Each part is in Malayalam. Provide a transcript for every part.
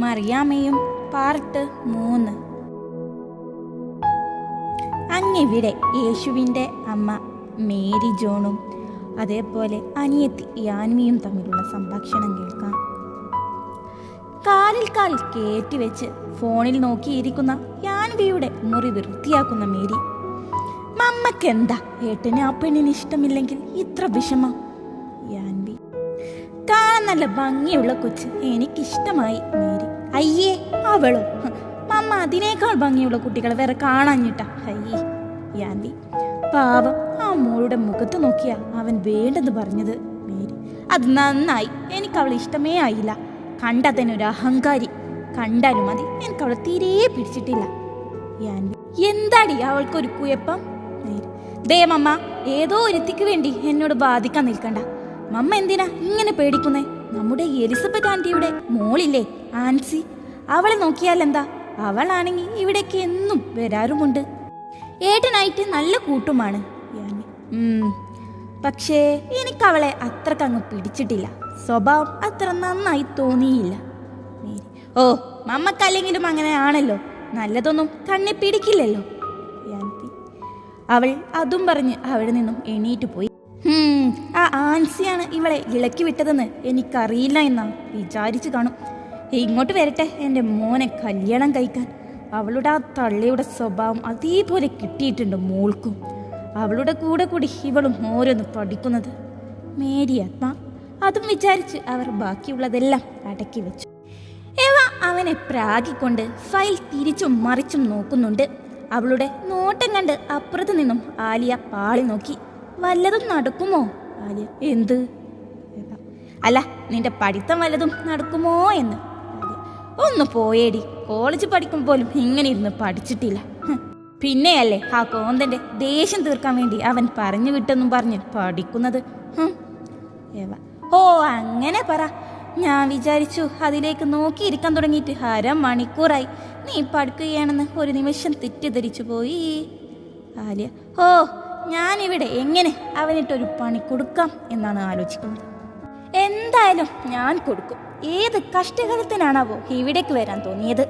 മറിയാമ്മയും പാർട്ട് മൂന്ന്. അങ്ങിവിടെ യേശുവിന്റെ അമ്മ മേരി ജോണും അതേപോലെ അനിയത്തി യാൻമിയും തമ്മിലുള്ള സംഭാഷണം കേൾക്കാം. കാലിൽ കാൽ കയറ്റിവെച്ച് ഫോണിൽ നോക്കിയിരിക്കുന്ന യാൻവിയുടെ മുറി വൃത്തിയാക്കുന്ന മേരി മമ്മക്കെന്താ? ഏട്ടന് ആ പെണ്ണിന് ഇഷ്ടമില്ലെങ്കിൽ ഇത്ര വിഷമം. യാൻവി കാണാൻ നല്ല ഭംഗിയുള്ള കൊച്ച് എനിക്കിഷ്ടമായി മേരി. അയ്യേ അവളോ. അമ്മ അതിനേക്കാൾ ഭംഗിയുള്ള കുട്ടികളെ വേറെ കാണാഞ്ഞിട്ടാ. അയ്യേ യാൻവി പാവം ആ മോളുടെ മുഖത്ത് നോക്കിയാ അവൻ വേണ്ടെന്ന് പറഞ്ഞത്. മേരി അത് നന്നായി. എനിക്ക് അവളെ ഇഷ്ടമേ ആയില്ല. കണ്ടാ തന്നെ ഒരു അഹങ്കാരി. കണ്ടാലും മതി. എനിക്ക് അവളെ തീരെ പിടിച്ചിട്ടില്ല. യാൻവി എന്താടി അവൾക്കൊരു കുഴപ്പം? ദേമമ്മ ദേ ഏതോ ഒരുത്തിക്ക് വേണ്ടി എന്നോട് ബാധിക്കാൻ നിൽക്കണ്ട. മമ്മ എന്തിനാ ഇങ്ങനെ പേടിക്കുന്നേ? നമ്മുടെ എലിസബത്ത് ആന്റിയുടെ മോളില്ലേ? ആൻസി അവളെ നോക്കിയാൽ എന്താ അവളാണെങ്കിൽ ഇവിടേക്ക് എന്നും വരാറുമുണ്ട് ഏട്ടനായിട്ട് നല്ല കൂട്ടുമാണ്. പക്ഷേ എനിക്ക് അവളെ അത്രക്കങ്ങ് പിടിച്ചിട്ടില്ല സ്വഭാവം അത്ര നന്നായി തോന്നിയില്ല. ഓ മമ്മക്കല്ലെങ്കിലും അങ്ങനെ ആണല്ലോ നല്ലതൊന്നും കണ്ണി പിടിക്കില്ലല്ലോ. അവൾ അതും പറഞ്ഞ് അവിടെ നിന്നും എണീറ്റ് പോയി ആ ആൻസിയാണ് ഇവളെ ഇളക്കി വിട്ടതെന്ന് എനിക്കറിയില്ല എന്നാ വിചാരിച്ചു കാണും ഇങ്ങോട്ട് വരട്ടെ. എന്റെ മോനെ കല്യാണം കഴിക്കാൻ. അവളുടെ ആ തള്ളിയുടെ സ്വഭാവം അതേപോലെ കിട്ടിയിട്ടുണ്ട് മോൾക്കും. അവളുടെ കൂടെ കൂടി ഇവളും ഓരോന്ന് പഠിക്കുന്നത്. മേരി ആത്മ അതും വിചാരിച്ച് അവർ ബാക്കിയുള്ളതെല്ലാം അടക്കി വെച്ചു. എവ അവനെ പ്രാഗിക്കൊണ്ട് ഫയൽ തിരിച്ചും മറിച്ചും നോക്കുന്നുണ്ട്. അവളുടെ നോട്ടം കണ്ട് അപ്പുറത്തു നിന്നും ആലിയ പാളി നോക്കി വല്ലതും നടക്കുമോ ആലിയ? എന്ത്? അല്ല നിന്റെ പഠിത്തം വല്ലതും നടക്കുമോ? എന്ന്. ഒന്ന് പോയേടി. കോളേജ് പഠിക്കുമ്പോൾ പോലും ഇങ്ങനെ ഇരുന്ന് പഠിച്ചിട്ടില്ല. പിന്നെയല്ലേ ആ കോന്തന്റെ ദേഷ്യം തീർക്കാൻ വേണ്ടി അവൻ പറഞ്ഞു വിട്ടെന്നും പറഞ്ഞു പഠിക്കുന്നത്. ഓ അങ്ങനെ പറ. ഞാൻ വിചാരിച്ചു അതിലേക്ക് നോക്കിയിരിക്കാൻ തുടങ്ങിയിട്ട് അരമണിക്കൂറായി. നീ പഠിക്കുകയാണെന്ന് ഒരു നിമിഷം തെറ്റിദ്ധരിച്ചു പോയി. ആലിയ ഓ ഞാനിവിടെ എങ്ങനെ അവനിട്ടൊരു പണി കൊടുക്കാം എന്നാണ് ആലോചിക്കുന്നത്. എന്തായാലും ഞാൻ കൊടുക്കും. ഏത് കഷ്ടകാലത്തിനാണാവോ ഇവിടേക്ക് വരാൻ തോന്നിയത്.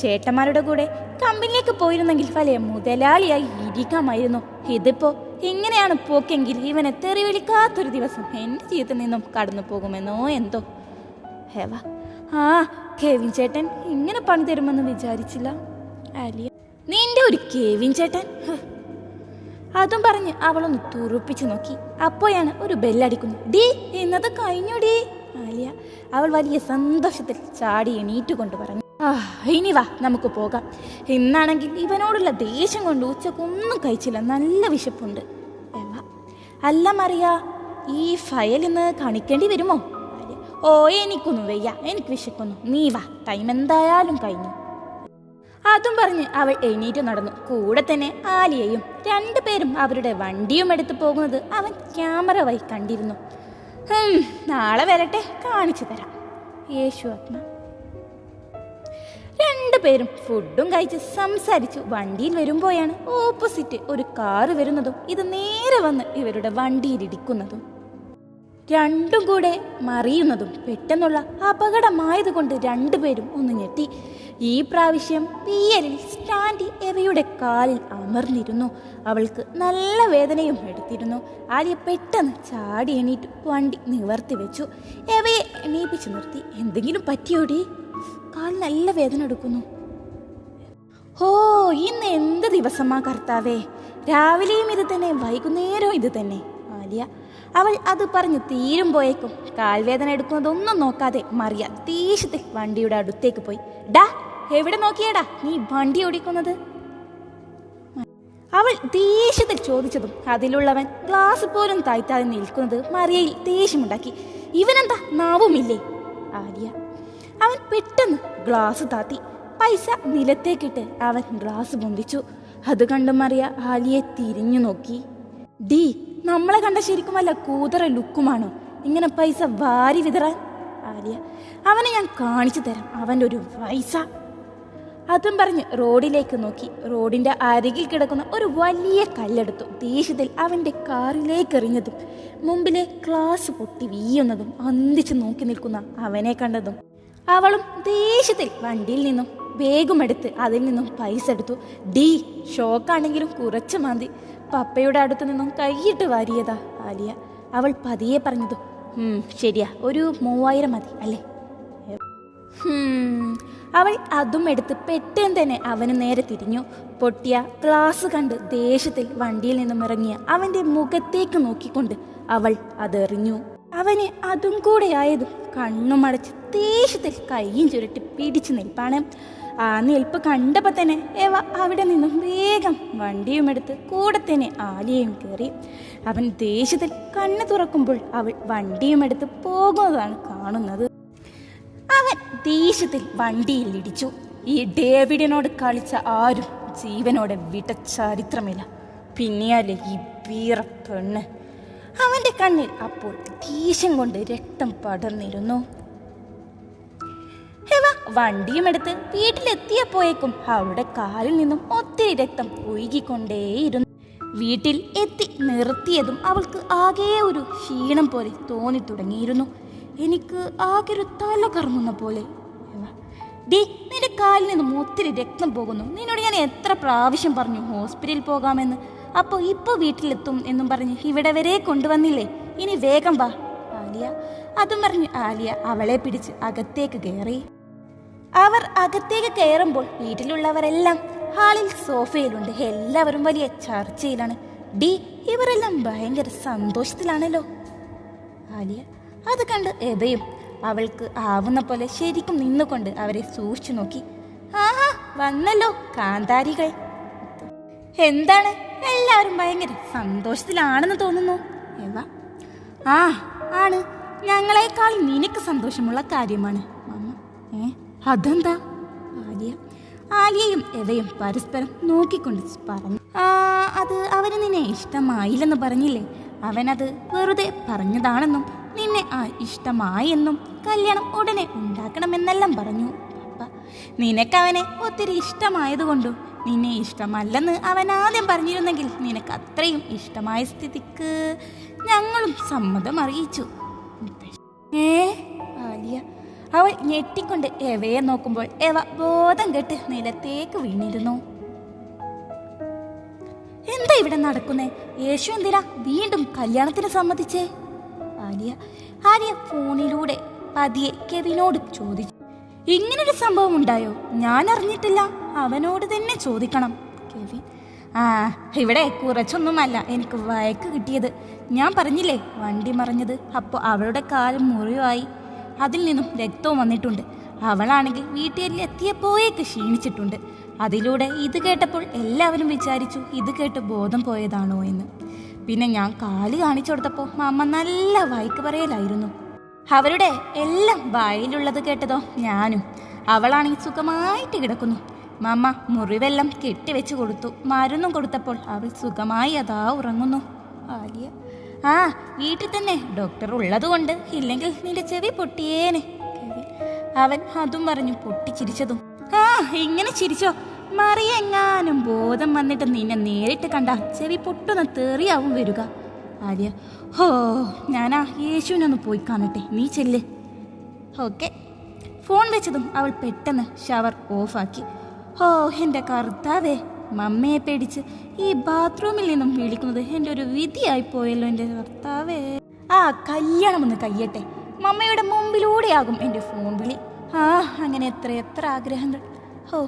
ചേട്ടന്മാരുടെ കൂടെ കമ്പനിയിലേക്ക് പോയിരുന്നെങ്കിൽ വലിയ മുതലാളിയായി ഇരിക്കാമായിരുന്നു. ഇതിപ്പോ ഇങ്ങനെയാണ് പോക്കെങ്കിൽ ഇവനെ തെറി വിളിക്കാത്തൊരു ദിവസം എന്റെ ജീവിതത്തിൽ നിന്നും കടന്നു പോകുമെന്നോ എന്തോ. ഹേവ. ആ കെവിൻ ചേട്ടൻ ഇങ്ങനെ പണി തരുമെന്ന് വിചാരിച്ചില്ല നിന്റെ ഒരു കെവിൻ ചേട്ടൻ. അതും പറഞ്ഞ് അവളൊന്ന് തുറുപ്പിച്ചു നോക്കി. അപ്പോഴാണ് ഒരു ബെല്ലടിക്കുന്നത്. ഡീ ഇന്നത് കഴിഞ്ഞുടീ ആലിയ അവൾ വലിയ സന്തോഷത്തിൽ ചാടി എണീറ്റുകൊണ്ട് പറഞ്ഞു. ആ ഇനി വാ നമുക്ക് പോകാം. ഇന്നാണെങ്കിൽ ഇവനോടുള്ള ദേഷ്യം കൊണ്ട് ഉച്ചക്കൊന്നും കഴിച്ചില്ല. നല്ല വിശപ്പുണ്ട്. അല്ല മറിയ ഈ ഫയൽ ഇന്ന് കാണിക്കേണ്ടി വരുമോ? ഓ എനിക്കൊന്നും വയ്യ. എനിക്ക് വിശക്കുന്നു നീ വാ ടൈം എന്തായാലും കഴിഞ്ഞു. അതും പറഞ്ഞ് അവൾ എണീറ്റ് നടന്നു. കൂടെ തന്നെ ആലിയയും രണ്ടുപേരും അവരുടെ വണ്ടിയും എടുത്തു പോകുന്നത് അവൻ ക്യാമറ വഴി കണ്ടിരുന്നു. നാളെ വരട്ടെ കാണിച്ചു തരാം. യേശു ആത്മ. രണ്ടുപേരും ഫുഡും കഴിച്ച് സംസാരിച്ചു. വണ്ടിയിൽ വരുമ്പോഴാണ് ഓപ്പോസിറ്റ് ഒരു കാറ് വരുന്നതും ഇത് നേരെ വന്ന് ഇവരുടെ വണ്ടിയിലിടിക്കുന്നതും രണ്ടും കൂടെ മറിയുന്നതും പെട്ടെന്നുള്ള അപകടമായതുകൊണ്ട് രണ്ടുപേരും ഒന്ന് ഞെട്ടി. ഈ പ്രാവശ്യം പിയലിൽ സ്റ്റാൻഡി എറിയുടെ കാലിൽ അമർന്നിരുന്നു. അവൾക്ക് നല്ല വേദനയും എടുത്തിരുന്നു. ആലിയ പെട്ടെന്ന് ചാടി എണീറ്റ് വണ്ടി നിവർത്തി വെച്ചു. എവയെ എണീപ്പിച്ചു നിർത്തി. എന്തെങ്കിലും പറ്റിയോടി? കാൽ നല്ല വേദന എടുക്കുന്നു. ഓ ഇന്ന് എന്ത് ദിവസമാ കർത്താവേ? രാവിലെയും ഇത് തന്നെ വൈകുന്നേരവും ഇത് തന്നെ ആലിയ. അവൾ അത് പറഞ്ഞ് പോയേക്കും. കാൽവേദന എടുക്കുന്നതൊന്നും നോക്കാതെ മറിയ ദേഷ്യത്തിൽ വണ്ടിയുടെ അടുത്തേക്ക് പോയി. ഡാ എവിടെ നോക്കിയേടാ നീ വണ്ടി ഓടിക്കുന്നത്? അവൾ ദേഷ്യത്തിൽ ചോദിച്ചതും അതിലുള്ളവൻ ഗ്ലാസ് പോലും താഴ്ത്താതെ നിൽക്കുന്നത് മറിയയിൽ ദേഷ്യമുണ്ടാക്കി. ഇവനെന്താ? നാവുമില്ലേ? ആര്യ. അവൻ പെട്ടെന്ന് ഗ്ലാസ് താത്തി പൈസ നിലത്തേക്കിട്ട് അവൻ ഗ്ലാസ് പൊന്തിച്ചു. അത് കണ്ട് മറിയ ആലിയെ തിരിഞ്ഞു നോക്കി. ഡി നമ്മളെ കണ്ട ശരിക്കും കൂതറ ലുക്കുമാണോ? ഇങ്ങനെ പൈസ വാരി വിതറാൻ? ആലിയ അവനെ ഞാൻ കാണിച്ചു തരാം. അവന്റെ ഒരു പൈസ. അതും പറഞ്ഞ് റോഡിലേക്ക് നോക്കി. റോഡിന്റെ അരികിൽ കിടക്കുന്ന ഒരു വലിയ കല്ലെടുത്തു. ദേഷ്യത്തിൽ അവന്റെ കാറിലേക്ക് എറിഞ്ഞതും മുമ്പിലെ ക്ലാസ് പൊട്ടി വീയുന്നതും അന്തിച്ച് നോക്കി നിൽക്കുന്ന അവനെ കണ്ടതും. അവളും ദേഷ്യത്തിൽ വണ്ടിയിൽ നിന്നും വേഗമെടുത്ത് അതിൽ നിന്നും പൈസ എടുത്തു. ഡി ഷോക്കാണെങ്കിലും കുറച്ച് മതി. പപ്പയുടെ അടുത്ത് നിന്നും കൈയിട്ട് വാരിയതാ ആലിയ. അവൾ പതിയെ പറഞ്ഞതും "ഉം, ശരിയാ. ഒരു മൂവായിരം മതി അല്ലേ? അവൾ അതും എടുത്ത് പെട്ടെന്ന് തന്നെ അവന് നേരെ തിരിഞ്ഞു. പൊട്ടിയ ഗ്ലാസ് കണ്ട് ദേഷ്യത്തിൽ വണ്ടിയിൽ നിന്നും ഇറങ്ങിയ അവന്റെ മുഖത്തേക്ക് നോക്കിക്കൊണ്ട് അവൾ അതെറിഞ്ഞു. അവന് അതും കൂടെ ആയതും കണ്ണുമടച്ച് ദേഷ്യത്തിൽ കൈയും ചുരുട്ടി പിടിച്ചു നിൽപ്പാണ്. ആ നിൽപ്പ് കണ്ടപ്പോൾ തന്നെ എവ അവിടെ നിന്നും വേഗം വണ്ടിയും എടുത്ത് കൂടെ തന്നെ ആലിയയും കയറി. അവൻ ദേഷ്യത്തിൽ കണ്ണു തുറക്കുമ്പോൾ അവൾ വണ്ടിയും എടുത്ത് പോകുന്നതാണ് കാണുന്നത്. ദേഷ്യത്തിൽ വണ്ടിയിൽ ഇടിച്ചു ഈ ഡേവിഡിനോട് കളിച്ച ആരും ജീവനോടെ വിട്ട ചരിത്രമില്ല. പിന്നെയല്ലേ ഈ വീറ പെണ്ണ്. അവന്റെ കണ്ണിൽ അപ്പോൾ ദേഷ്യം കൊണ്ട് രക്തം പടർന്നിരുന്നു. വണ്ടിയും എടുത്ത് വീട്ടിലെത്തിയപ്പോയേക്കും അവളുടെ കാലിൽ നിന്നും ഒത്തിരി രക്തം ഒഴുകിക്കൊണ്ടേയിരുന്നു. വീട്ടിൽ എത്തി നിർത്തിയതും അവൾക്ക് ആകെ ഒരു ക്ഷീണം പോലെ തോന്നി തുടങ്ങിയിരുന്നു എനിക്ക് ആകെ ഒരു തല കറങ്ങുന്ന പോലെ. ഡി നിന്റെ കാലിൽ നിന്നും ഒത്തിരി രക്തം പോകുന്നു. നിന്നോട് ഞാൻ എത്ര പ്രാവശ്യം പറഞ്ഞു ഹോസ്പിറ്റലിൽ പോകാമെന്ന്. അപ്പോൾ ഇപ്പോൾ വീട്ടിലെത്തും എന്നും പറഞ്ഞ് ഇവിടെ വരെ കൊണ്ടുവന്നില്ലേ? ഇനി വേഗം വാ. ആലിയ അതും പറഞ്ഞ് ആലിയ അവളെ പിടിച്ച് അകത്തേക്ക് കയറി. അവർ അകത്തേക്ക് കയറുമ്പോൾ വീട്ടിലുള്ളവരെല്ലാം ഹാളിൽ സോഫയിലുണ്ട്. എല്ലാവരും വലിയ ചർച്ചയിലാണ്. ഡി ഇവരെല്ലാം ഭയങ്കര സന്തോഷത്തിലാണല്ലോ. ആലിയ അത് കണ്ട് എബയും അവൾക്ക് ആവുന്ന പോലെ ശരിക്കും നിന്നുകൊണ്ട് അവരെ സൂക്ഷിച്ചു നോക്കി. ആഹാ വന്നല്ലോ കാന്താരികൾ. എന്താണ്? എല്ലാവരും ഭയങ്കര സന്തോഷത്തിലാണെന്ന് തോന്നുന്നു. എവ? ആ ആണ്. ഞങ്ങളെക്കാൾ നിനക്ക് സന്തോഷമുള്ള കാര്യമാണ്. മമ്മ ഏ അതെന്താ? ആലിയ. ആലിയയും എവയും പരസ്പരം നോക്കിക്കൊണ്ട് പറഞ്ഞു. ആ അത് അവന് നിന്നെ ഇഷ്ടമായില്ലെന്ന് പറഞ്ഞില്ലേ? അവനത് വെറുതെ പറഞ്ഞതാണെന്നും നിന്നെ ആ ഇഷ്ടമായി എന്നും കല്യാണം ഉടനെ ഉണ്ടാക്കണമെന്നെല്ലാം പറഞ്ഞു. അപ്പ നിനക്കവനെ ഒത്തിരി ഇഷ്ടമായതുകൊണ്ടും നിന്നെ ഇഷ്ടമല്ലെന്ന് അവൻ ആദ്യം പറഞ്ഞിരുന്നെങ്കിൽ നിനക്ക് അത്രയും ഇഷ്ടമായ സ്ഥിതിക്ക് ഞങ്ങളും സമ്മതം അറിയിച്ചു. ഏ ആലിയ അവൾ ഞെട്ടിക്കൊണ്ട് എവയെ നോക്കുമ്പോൾ എവ ബോധം കെട്ട് നിലത്തേക്ക് വീണിരുന്നു. എന്താ ഇവിടെ നടക്കുന്നേ? യേശു എന്തിനാ വീണ്ടും കല്യാണത്തിന് സമ്മതിച്ചേ? ആലിയ ആര്യ ഫോണിലൂടെ പതിയെ കെവിനോട് ചോദിച്ചു. ഇങ്ങനൊരു സംഭവം ഉണ്ടായോ? ഞാൻ അറിഞ്ഞിട്ടില്ല. അവനോട് തന്നെ ചോദിക്കണം. കെവിൻ ആ ഇവിടെ കുറച്ചൊന്നുമല്ല. എനിക്ക് വയക്ക് കിട്ടിയത്. ഞാൻ പറഞ്ഞില്ലേ വണ്ടി മറിഞ്ഞത്. അപ്പോൾ അവളുടെ കാലം മുറിവായി. അതിൽ നിന്നും രക്തവും വന്നിട്ടുണ്ട്. അവളാണെങ്കിൽ വീട്ടിൽ എത്തിയപ്പോയേക്ക് ക്ഷീണിച്ചിട്ടുണ്ട്. അതിലൂടെ ഇത് കേട്ടപ്പോൾ എല്ലാവരും വിചാരിച്ചു ഇത് കേട്ട് ബോധം പോയതാണോ എന്ന്. പിന്നെ ഞാൻ കാൽ കാണിച്ചു കൊടുത്തപ്പോൾ മാമ നല്ല വായിക്ക് പറയലായിരുന്നു. അവരുടെ എല്ലാം വായിലുള്ളത് കേട്ടതോ ഞാനും. അവളാണെങ്കിൽ സുഖമായിട്ട് കിടക്കുന്നു. മാമ മുറിവെല്ലാം കെട്ടിവെച്ച് കൊടുത്തു. മരുന്നും കൊടുത്തപ്പോൾ അവൾ സുഖമായി അതാ ഉറങ്ങുന്നു. ആലിയ. ആ വീട്ടിൽ തന്നെ ഡോക്ടർ ഉള്ളതുകൊണ്ട് ഇല്ലെങ്കിൽ നിന്റെ ചെവി പൊട്ടിയേനെ. അവൻ അതും പറഞ്ഞു പൊട്ടിച്ചിരിച്ചതും. ആ ഇങ്ങനെ ചിരിച്ചോ? മറിയെങ്ങാനും ബോധം വന്നിട്ട് നിന്നെ നേരിട്ട് കണ്ട ചെവി പൊട്ടുന്ന തെറിയാവും വരിക. ആര്യ ഹോ ഞാനാ യേശുവിനൊന്ന് പോയി കാണട്ടെ. നീ ചെല്ല്. ഓക്കെ. ഫോൺ വെച്ചതും അവൾ പെട്ടെന്ന് ഷവർ ഓഫാക്കി. ഹോ എന്റെ കർത്താവേ മമ്മയെ പേടിച്ച് ഈ ബാത്റൂമിൽ നിന്നും വിളിക്കുന്നത് എന്റെ ഒരു വിധിയായി പോയല്ലോ എന്റെ കർത്താവേ. ആ കല്യാണം ഒന്ന് കയ്യട്ടെ മമ്മയുടെ മുമ്പിലൂടെയാകും എന്റെ ഫോൺ വിളി. ആ അങ്ങനെ എത്ര എത്ര ആഗ്രഹങ്ങൾ. ഓ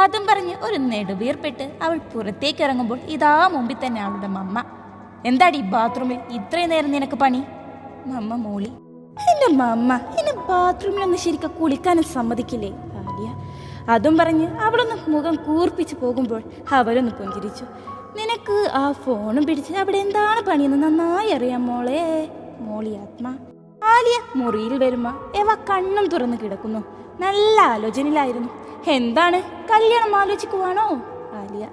അതും പറഞ്ഞ് ഒരു നെടുവീർപ്പെട്ട് അവൾ പുറത്തേക്ക് ഇറങ്ങുമ്പോൾ ഇതാ മുമ്പിൽ തന്നെ അവളുടെ മമ്മ. എന്താടി ബാത്റൂമിൽ ഇത്രയും നേരം നിനക്ക് പണി? മമ്മ മൂളി. എന്റെ മമ്മ എന്നെ ബാത്റൂമിലൊന്ന് ശരിക്കും കുളിക്കാനും സമ്മതിക്കില്ലേ? ആലിയ അതും പറഞ്ഞ് അവളൊന്ന് മുഖം കൂർപ്പിച്ച് പോകുമ്പോൾ അവരൊന്ന് പുഞ്ചിരിച്ചു. നിനക്ക് ആ ഫോണും പിടിച്ച് അവിടെ എന്താണ് പണിയെന്ന് നന്നായി അറിയാം മോളെ മോളി ആത്മ. ആലിയ മുറിയിൽ വരുമ്പോ എവ കണ്ണും തുറന്ന് കിടക്കുന്നു. നല്ല ആലോചനയിലായിരുന്നു. എന്താണ്? കല്യാണം ആലോചിക്കുവാണോ? ആലിയ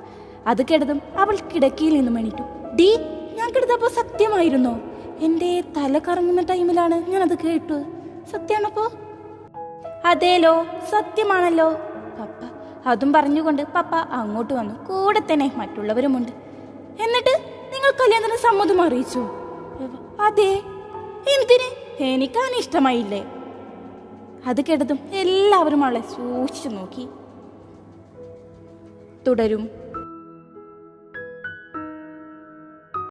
അത് കേട്ടതും അവൾ കിടക്കിയിൽ നിന്ന് എണീറ്റു. ഡി ഞാൻ കെടുതപ്പോ സത്യമായിരുന്നോ? എന്റെ തല കറങ്ങുന്ന ടൈമിലാണ് ഞാൻ അത് കേട്ടു. സത്യമാണപ്പോ അതേലോ സത്യമാണല്ലോ. പപ്പ അതും പറഞ്ഞുകൊണ്ട് പപ്പ അങ്ങോട്ട് വന്നു. കൂടെ തന്നെ മറ്റുള്ളവരുമുണ്ട്. എന്നിട്ട് നിങ്ങൾ കല്യാണത്തിന് സമ്മതം അറിയിച്ചു? അതെ. എന്തിന്? എനിക്കാണ് ഇഷ്ടമായില്ലേ അത് കേട്ടതും എല്ലാവരും അവളെ സൂക്ഷിച്ചു നോക്കി. തുടരും.